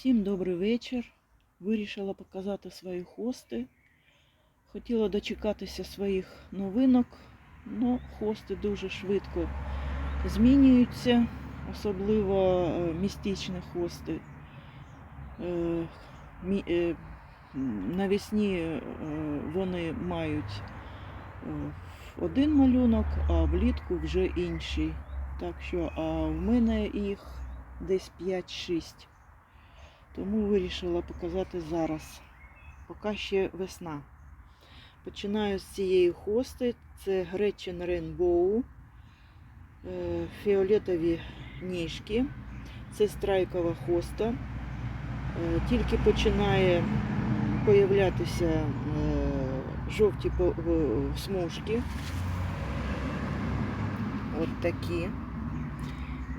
Всім добрий вечір. Вирішила показати свої хости. Хотіла дочекатися своїх новинок, але хости дуже швидко змінюються, особливо е, містичні хости. Е, е, Навесні вони мають один малюнок, а влітку вже інший. Так що, а в мене їх десь 5-6. Тому вирішила показати зараз. Поки ще весна. Починаю з цієї хости. Це Rainbow. Е, Фіолетові ніжки. Це страйкова хоста. Е, Тільки починає появлятися е, жовті смужки. От такі.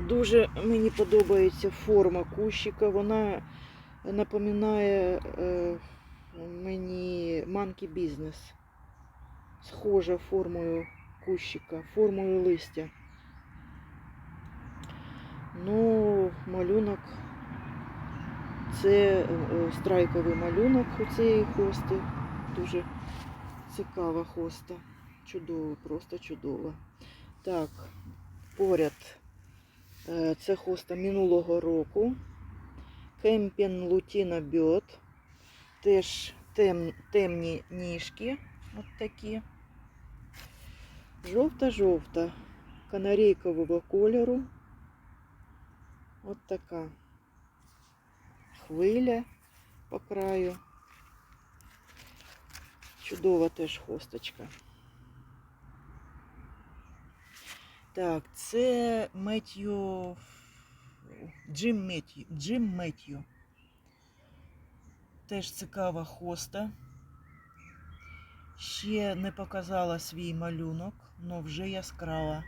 Дуже мені подобається форма кущика. Вона напоминає е, мені манкі бізнес. Схожа формою кущика, формою листя. Ну, малюнок. Це е, страйковий малюнок у цієї хости. Дуже цікава хоста. Чудово, просто чудово. Так, поряд. Е, Це хоста минулого року. Кемпін Лутіна Бьот. Теж тем, темні ніжки. От такі. Жовта-жовта. Канарейкового кольору. От така. Хвиля по краю. Чудова теж хосточка. Так, це Меттью. Джим Меттью. Джим Меттью. Теж цікава хоста. Ще не показала свій малюнок, але вже яскрава.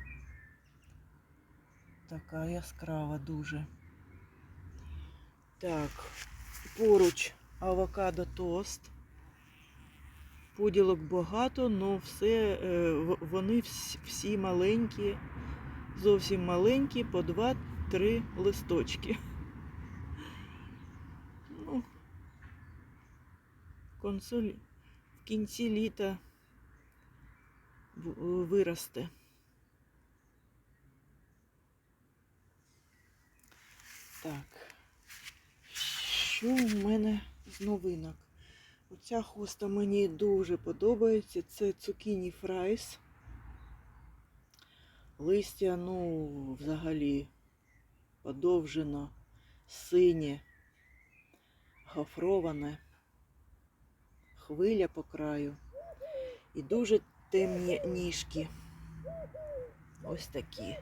Така яскрава дуже. Так, поруч авокадо тост. Поділок багато, але все, е, вони всі, маленькі, зовсім маленькі, по 2-3 листочки. Ну, консоль в кінці літа виросте. Так, що в мене з новинок? Оця хоста мені дуже подобається. Це цукіні фрайс. Листя, ну, взагалі, подовжено, синє, гофроване, хвиля по краю. І дуже темні ніжки. Ось такі.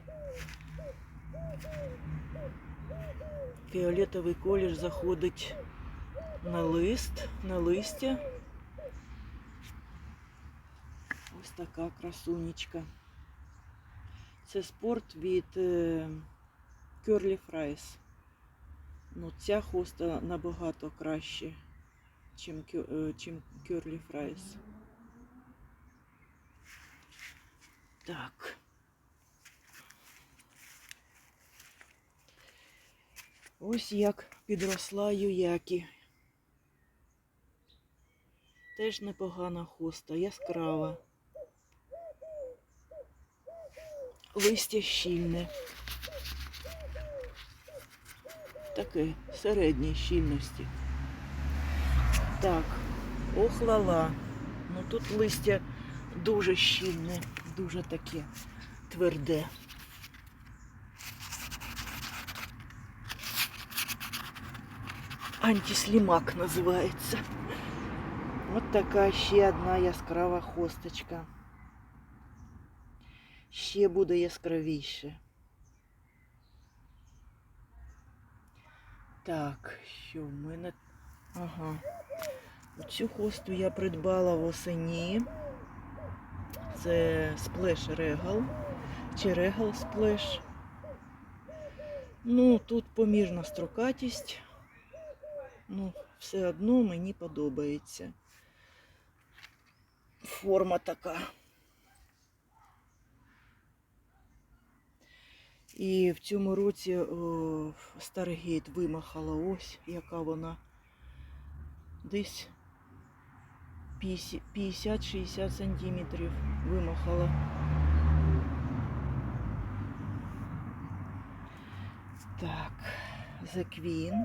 Фіолетовий колір заходить на лист, на листя. Ось така красунечка. Це спорт від е, Curly Fries. Ну, ця хоста набагато краще, чим, е, чим Curly Fries. Так. Ось як підросла юякі. Теж непогана хоста, яскрава. Листя щільне. Таке середньої щільності. Так, охлала. Ну тут листя дуже щільне, дуже таке тверде. Антислімак називається. От така ще одна яскрава хосточка. Ще буде яскравіше. Так, що в мене. Ага. Цю хосту я придбала восені. Це сплеш Regal. Чи Regal сплеш. Ну, тут помірна строкатість. Ну, все одно мені подобається. Форма така. І в цьому році о, Старгейт вимахала ось, яка вона десь 50-60 сантиметрів вимахала. Так, Queen.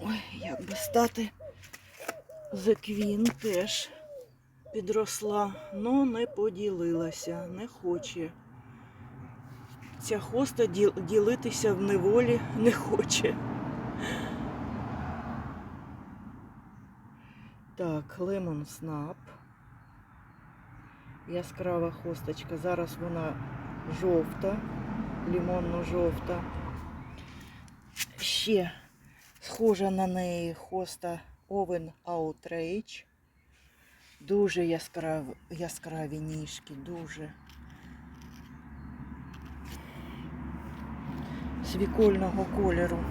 Ой, як би стати. Queen теж підросла, але не поділилася, не хоче. Ця хоста ділитися в неволі не хоче. Так, Lemon Snap. Яскрава хосточка. Зараз вона жовта, лимонно-жовта. Ще схожа на неї хоста Oven Outrage. Дуже яскрав, яскраві ніжки, дуже. Свікольного кольору.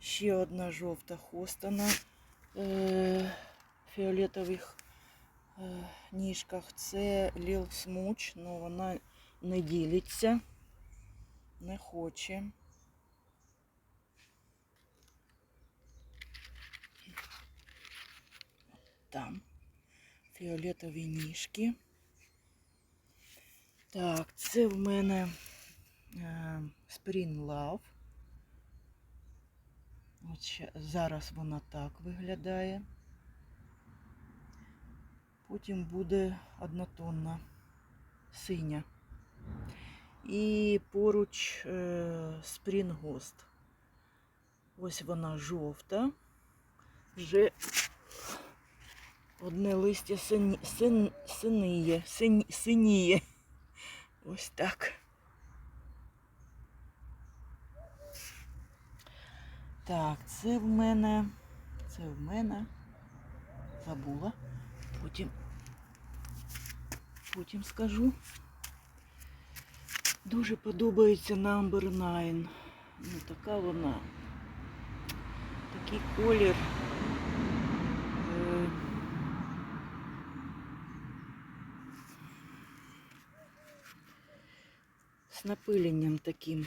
Ще одна жовта хоста на е, фіолетових е, ніжках. Це Lil Smooch, але вона не ділиться, не хоче. Там фіолетові ніжки. Так, це в мене е, Spring Love. От зараз вона так виглядає. Потім буде однотонна синя. І поруч е, Spring Ghost. Ось вона жовта. Вже одне листя сині, син, синіє, сині, синіє. Ось так. Так, це в мене. Це в мене. Забула. Потім. Потім скажу. Дуже подобається Number 9. Ну, така вона. Такий колір. Напиленням таким.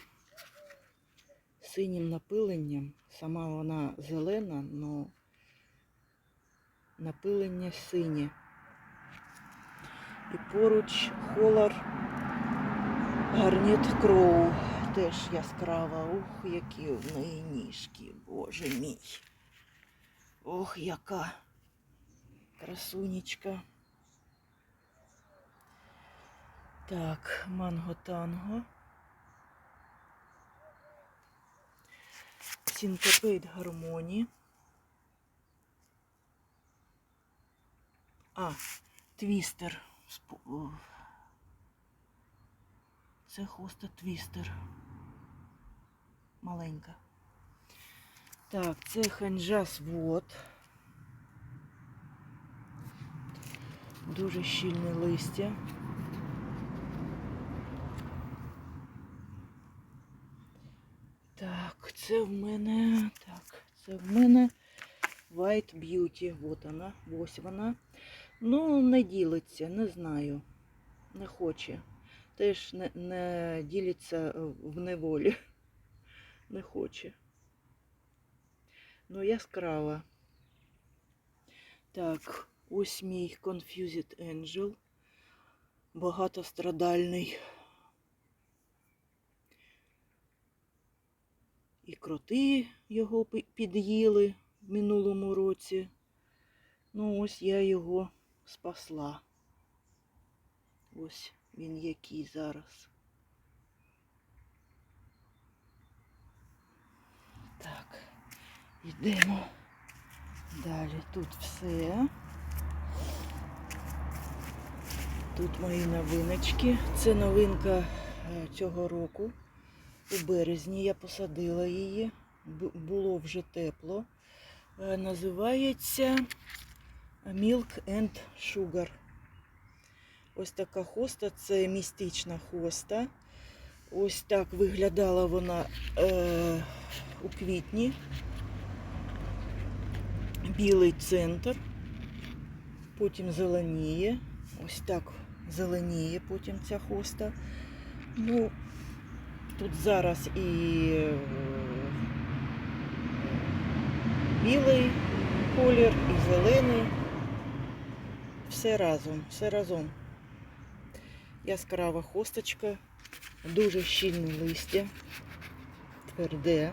Синім напиленням. Сама вона зелена, але напилення синє. І поруч холор Гарнет Кроу. Теж яскрава. Ух, які в неї ніжки, боже мій. Ох, яка красунечка. Так, манго танго. Синкопейт гармоні. А, твістер. Це хоста твістер. Маленька. Так, це ханжас вот. Дуже щільне листя. Так, це в мене. Так, це в мене White Beauty. Вот вона, ось вона. Ну, не ділиться, не знаю. Не хоче. Теж не, не ділиться е, в неволі. Не хоче. Ну, яскрава. Так, ось мій Confused Angel. Багатострадальний. І кроти його під'їли в минулому році. Ну, ось я його спасла. Ось він який зараз. Так, йдемо далі. Тут все. Тут мої новиночки. Це новинка е, цього року. У березні я посадила її. Було вже тепло. Е, Називається Milk and Sugar. Ось така хоста, це містична хоста. Ось так виглядала вона е, у квітні. Білий центр, потім зеленіє. Ось так зеленіє потім ця хоста. Ну, тут зараз і е, білий колір, і зелений. Все разом, все разом. Яскрава хосточка, дуже щільне листя, тверде.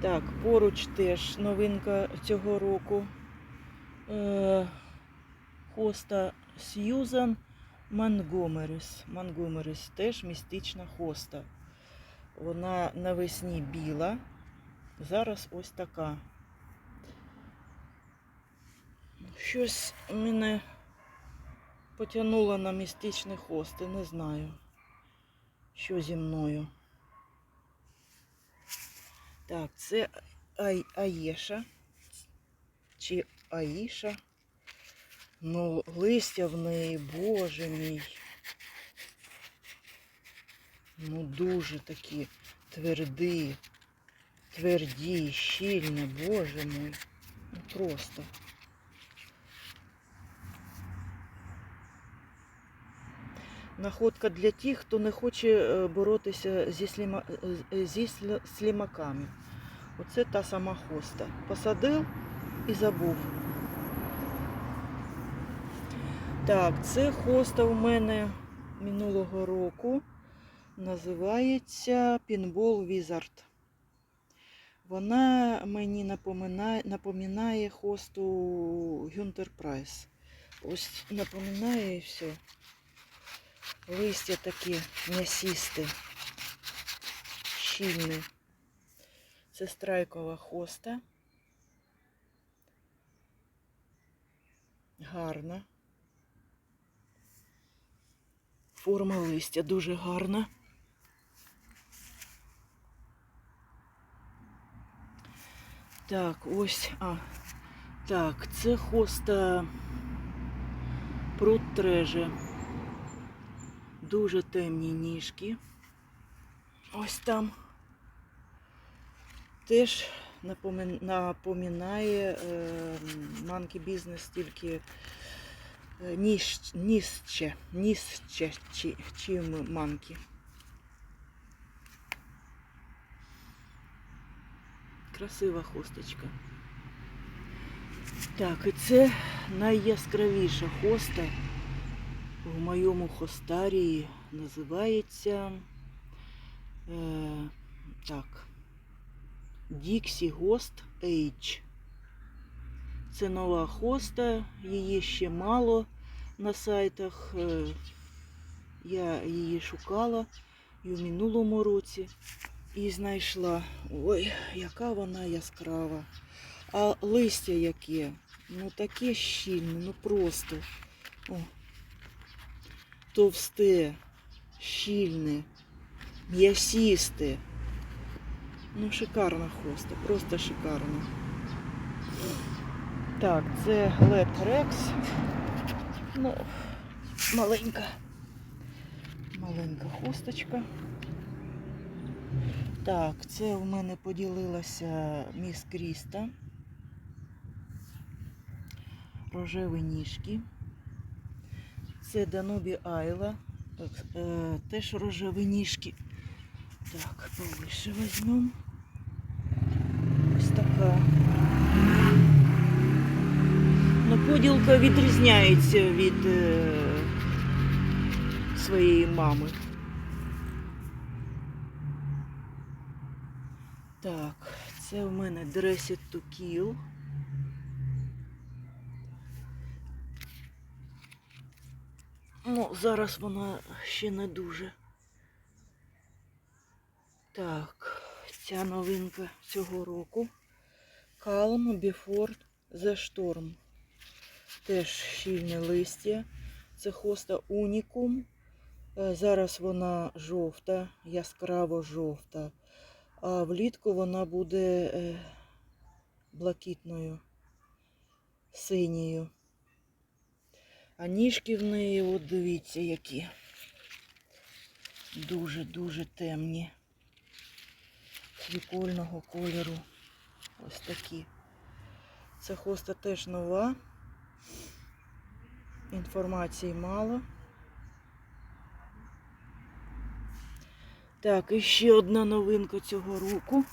Так, поруч теж новинка цього року. Е, хоста Сьюзан Монгомеріс. Монгомеріс теж містична хоста. Вона навесні біла, зараз ось така. Щось мене потягнуло на містичні хости, не знаю, що зі мною. Так, це Аєша чи Аїша. Ну, листя в неї, боже мій. Ну, дуже такі тверді, тверді, щільні, боже мой. Ну, просто. Находка для тих, хто не хоче е, боротися зі, сліма... е, зі слімаками. Оце та сама хоста. Посадив і забув. Так, це хоста у мене минулого року. Називається Pinball Wizard. Вона мені напоминає, напоминає хосту Гюнтер Прайс. Ось напоминає і все. Листя такі м'ясісте, щільне. Це страйкова хоста. Гарна. Форма листя дуже гарна. Так, ось, а, так, це хоста Прут треже. Дуже темні ніжки. Ось там. Теж напомин- напоминає е, манкі бізнес тільки е, нижче, чи, чим манкі. Красива хосточка. Так, і це найяскравіша хоста в моєму хостарії називається е, так, Dixie Ghost Age. Це нова хоста, її ще мало на сайтах. Е, я її шукала і в минулому році і знайшла. Ой, яка вона яскрава. А листя яке? Ну таке щільне, ну просто. О, товсте, щільне, м'ясісте. Ну, шикарна хоста, просто шикарна. Так, це Rex. Ну, маленька. Маленька хосточка. Так, це у мене поділилася міс Кріста. Рожеві ніжки. Це Данобі Айла. Так, е, теж рожеві ніжки. Так, повише візьмемо. Ось така. Поділка відрізняється від е, своєї мами. Так, це у мене Dressed to Kill. Ну, зараз вона ще не дуже. Так, ця новинка цього року. Calm Before the Storm. Теж щільне листя. Це хоста Unicum. Е, Зараз вона жовта, яскраво жовта. А влітку вона буде е, блакитною, синьою. А ніжки в неї, от дивіться, які. Дуже-дуже темні. Свікольного кольору. Ось такі. Ця хоста теж нова. Інформації мало. Так, і ще одна новинка цього року.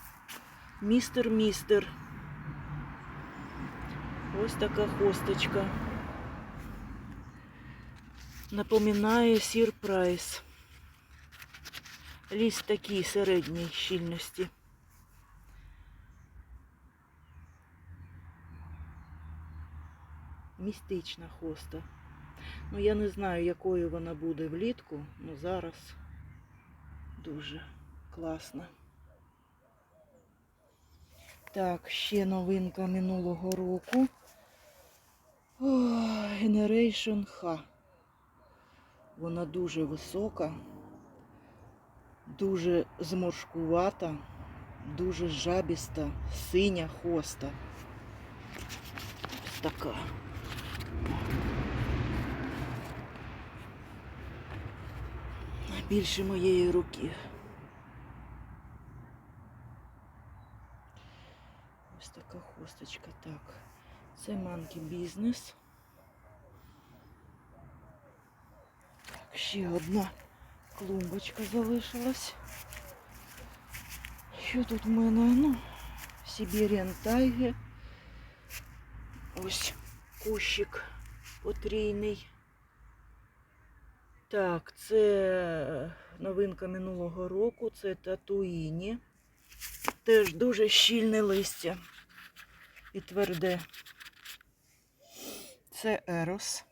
Містер Містер. Ось така хосточка. Напоминає сір прайс. Ліс такий середньої щільності. Містична хоста. Ну, я не знаю, якою вона буде влітку, але зараз дуже класно. Так, ще новинка минулого року. О, Generation H. Вона дуже висока, дуже зморшкувата, дуже жабіста, синя хоста. Ось така. Більше моєї руки. Ось така хосточка. Так. Це манкі бізнес. Так, ще одна клумбочка залишилась. Що тут в мене? Ну, Siberian Tiger. Ось кущик потрійний. Так, це новинка минулого року, це татуїні. Теж дуже щільне листя і тверде. Це ерос.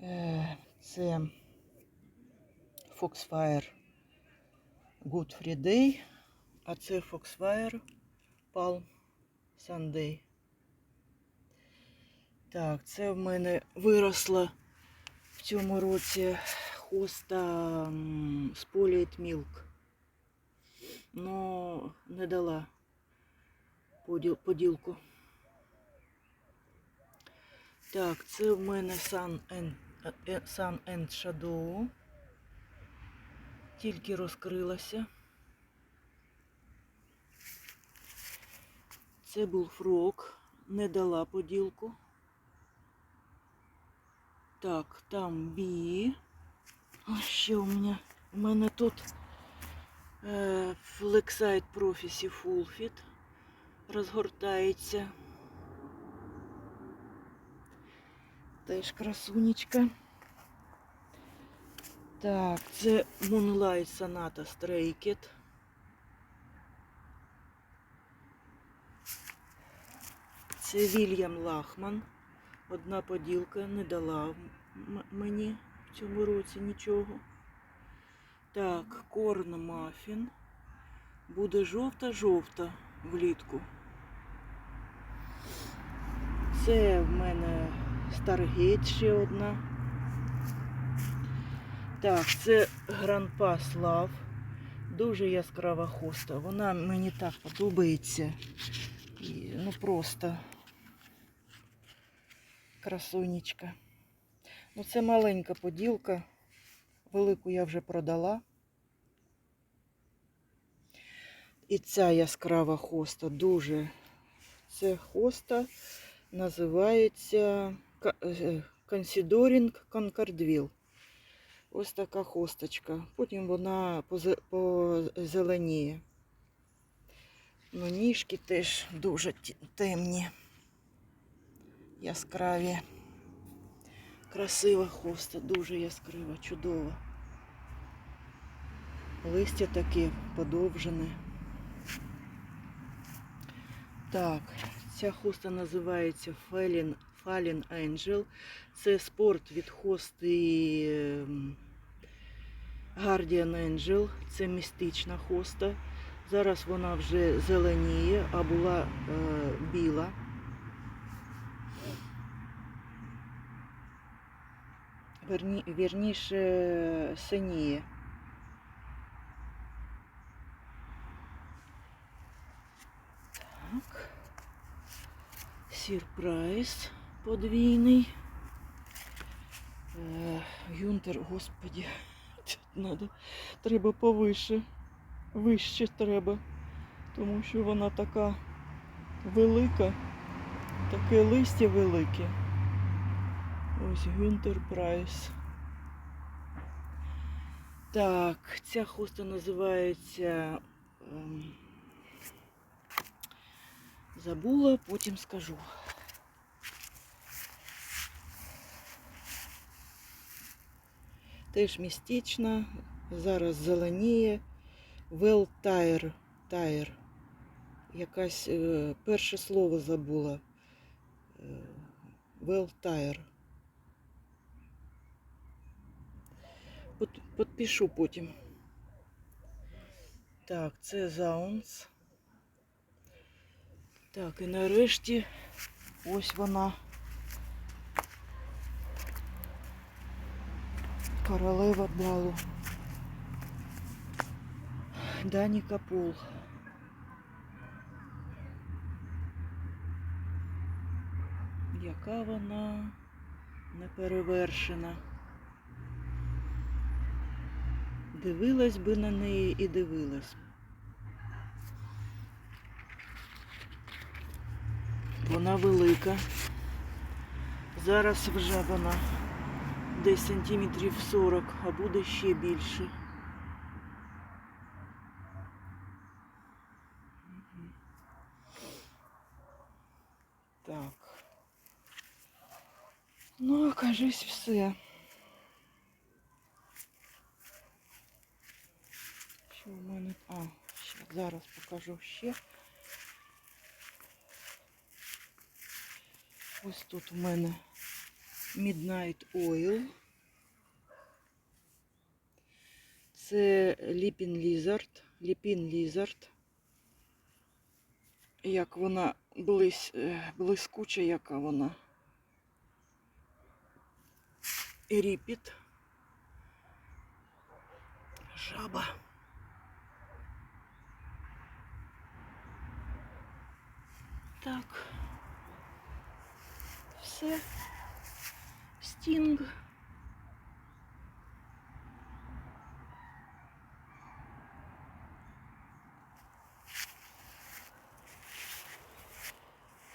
Е, Це Foxfire Good Friday, а це Foxfire Palm Sunday. Так, це в мене виросла в цьому році хоста Spoliate Milk. Но не дала поділ, поділку. Так, це в мене Sun and, е, Sun and Shadow. Тільки розкрилася. Це був фрок, не дала поділку. Так, там бі. А ще у мене, у мене тут е, Prophecy Full Fit розгортається. Теж красунечка. Так, це Moonlight Sonata Stray. Це Вільям Лахман. Одна поділка не дала мені в цьому році нічого. Так, корн мафін. Буде жовта-жовта влітку. Це в мене Старгейт ще одна. Так, це Гранпас Лав. Дуже яскрава хоста. Вона мені так подобається. І, ну просто красунечка. Ну, це маленька поділка. Велику я вже продала. І ця яскрава хоста дуже. Це хоста називається Considoring Concardville. Ось така хосточка. Потім вона позеленіє. Ну, ніжки теж дуже темні, яскраві. Красива хоста, дуже яскрава, чудова. Листя таке подовжене. Так, ця хоста називається Fallen, Fallen Angel. Це спорт від хости ем, Guardian Angel. Це містична хоста. Зараз вона вже зеленіє, а була е, біла. Верні, вірніше синіє. Так. Сюрприз подвійний. Е, Юнтер, господі, тут надо, треба повише. Вище треба, тому що вона така велика. Таке листя велике. Ось Гюнтер Прайс. Так, ця хоста називається. ем, Забула, потім скажу. Теж містична, зараз зеленіє. Well Tire. Tire. Якась е, перше слово забула. Е, well Tire. Под, подпишу потім. Так, це Заунс. Так, і нарешті ось вона. Королева балу. Дані Капул. Яка вона неперевершена. Дивилась би на неї і дивилась. Вона велика. Зараз вже вона десь сантиметрів 40, а буде ще більше. Так. Ну, кажись, все. Що в мене? А, ще, зараз покажу ще. Ось тут у мене Midnight Oil. Це Lipin Lizard. Lipin Lizard. Як вона блис, е, блискуча, яка вона. Ріпіт. Жаба. Так. Все. Стінг.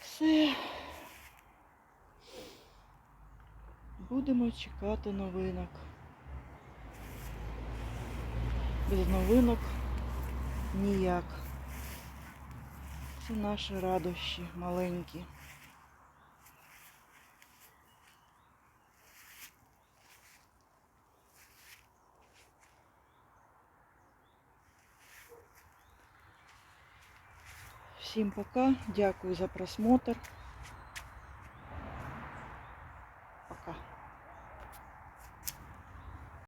Все. Будемо чекати новинок. Без новинок ніяк. Це наші радощі маленькі. Всім пока. Дякую за просмотр.